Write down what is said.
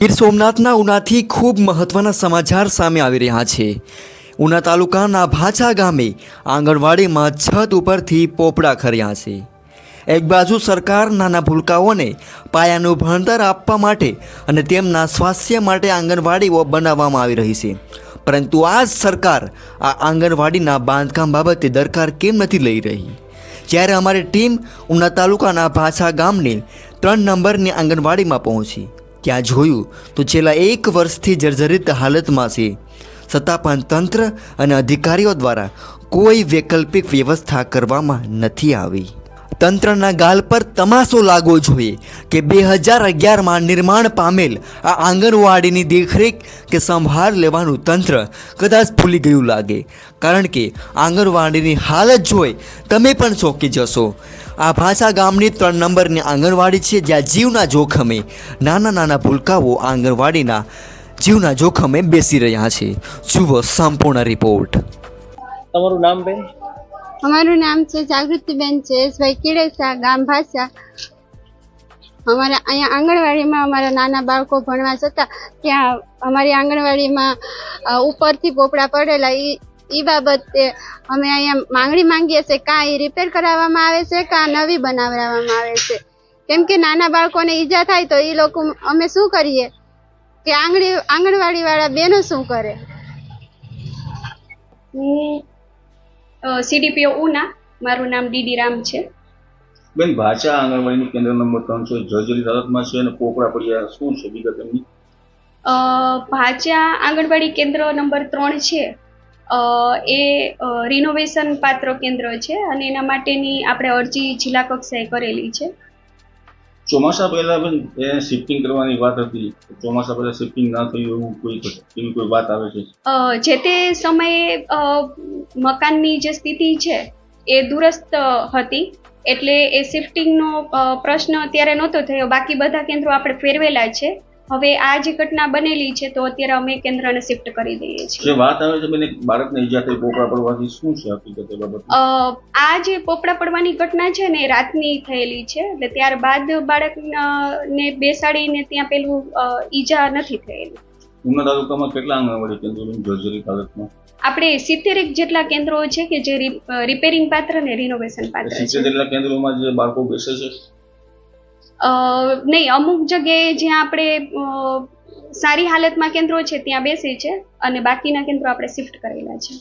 ગીર સોમનાથના ઉનાથી ખૂબ મહત્વના સમાચાર સામે આવી રહ્યા છે. ઉના તાલુકાના ભાચા ગામે આંગણવાડીમાં છત ઉપરથી પોપડા ખર્યા છે. એક બાજુ સરકાર નાના ભૂલકાઓને પાયાનું ભણતર આપવા માટે અને તેમના સ્વાસ્થ્ય માટે આંગણવાડીઓ બનાવવામાં આવી રહી છે. પરંતુ આ જ સરકાર આ આંગણવાડીના બાંધકામ બાબતે દરકાર કેમ નથી લઈ રહી? જ્યારે અમારી ટીમ ઉના તાલુકાના ભાછા ગામની ત્રણ નંબરની આંગણવાડીમાં પહોંચી ત્યાં જોયું તો છેલ્લા એક વર્ષથી જર્જરિત હાલતમાં છે. છતાં પણ તંત્ર અને અધિકારીઓ દ્વારા કોઈ વૈકલ્પિક વ્યવસ્થા કરવામાં નથી આવી. તંત્રના ગાલ પર તમાશો લાગવો જોઈએ કે બે હજાર અગિયારમાં નિર્માણ પામેલ આ આંગણવાડીની દેખરેખ કે સંભાળ લેવાનું તંત્ર કદાચ ભૂલી ગયું લાગે. કારણ કે આંગણવાડીની હાલત જોઈ તમે પણ ચોંકી જશો. આ ભાષા ગામની ત્રણ નંબરની આંગણવાડી છે જ્યાં જીવના જોખમે નાના નાના ભૂલકાઓ આંગણવાડીના જીવના જોખમે બેસી રહ્યા છે. જુઓ સંપૂર્ણ રિપોર્ટ તમારું નામ બેન? અમારું નામ છે જાગૃતિબેન જયેશભાઈ કિડેસા ગામ ભાષા. અમારા અહીંયા આંગણવાડીમાં અમારા નાના બાળકો ભણવા જતા, ત્યાં અમારી આંગણવાડીમાં ઉપરથી પોપડા પડેલા એ એ બાબતે અમે અહીંયા માંગણી માંગીએ છીએ, કાં એ રિપેર કરાવવામાં આવે છે, કાં નવી બનાવવામાં આવે છે? કેમ કે નાના બાળકોને ઈજા થાય તો એ લોકો અમે શું કરીએ? કે આંગણી આંગણવાડી વાળા બેનો શું કરે? હું સીડીપીઓ ઉના. મારું નામ ડીડી રામ છે. બેન ભાષા આંગણવાડીનું કેન્દ્ર નંબર ત્રણ છે. જર્જરી હાલતમાં છે અને પોપડા પડ્યા શું છે વિગત એમની ભાચા આંગણવાડી કેન્દ્ર નંબર ત્રણ છે. એ રિનોવેશન પાત્ર કેન્દ્ર છે અને એના માટેની આપણે અરજી જિલ્લા કક્ષાએ કરેલી છે. ચોમાસા પહેલા પણ એ શિફ્ટિંગ કરવાની વાત હતી. ચોમાસા પહેલા શિફ્ટિંગ ના થયું એવું કોઈ એવી કોઈ વાત આવે છે? જે તે સમયે મકાનની જે સ્થિતિ છે, એ દુરસ્ત હતી. એટલે એ શિફ્ટિંગનો પ્રશ્ન અત્યારે નહોતો થયો. બાકી બધા કેન્દ્રો આપણે ફેરવેલા છે. હવે આ જે ઘટના બનેલી છે તો અત્યારે અમે કેન્દ્રને શિફ્ટ કરી દઈએ છીએ. વાત આવે છે બેન બાળકને ઈજા થઈ પોપડા પડવાથી શું છે હકીકત બાબત? આ જે પોપડા પડવાની ઘટના છે ને રાતની થયેલી છે. એટલે ત્યારબાદ બાળકને બેસાડીને ત્યાં પેલું ઈજા નથી થયેલી. ઉના તાલુકામાં કેટલા આંગણવાડી કેન્દ્રો જર્જરિત હાલતમાં આપણે સિત્તેરેક જેટલા કેન્દ્રો છે કે જે રિપેરિંગ પાત્ર ને રિનોવેશન પાત્ર સિત્તેર જેટલા કેન્દ્રોમાં જે બાળકો બેસે છે? નહીં, અમુક જગ્યાએ જ્યાં આપણે સારી હાલતમાં કેન્દ્રો છે ત્યાં બેસે છે અને બાકીના કેન્દ્રો આપણે શિફ્ટ કરેલા છે.